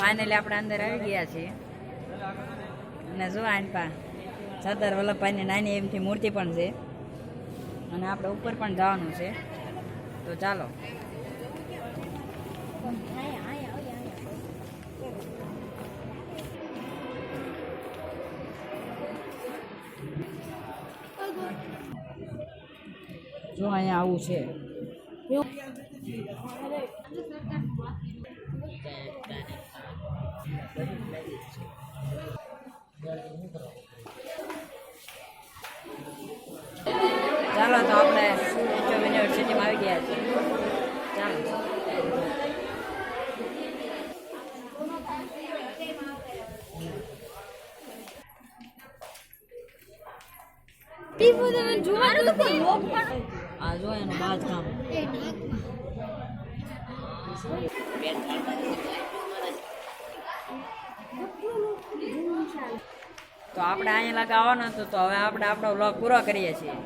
Finally આપણે અંદર આવી ગયા છીએ. અને જો આનપા છતર વલ્લભભાઈની નાની એમથી મૂર્તિ પણ છે. અને આપણે ઉપર પણ જવાનું છે. તો ચાલો. જો અહીંયા આવું છે. ચાલો તો આપણે યુનિવર્સિટીમાં આવી ગયા છીએ ચાલો. આ જો એનું બાંધકામ તો આપણે અહીંયા લગાવવાનો હતો તો હવે આપણે આપણો વ્લોગ પૂરો કરીએ છીએ.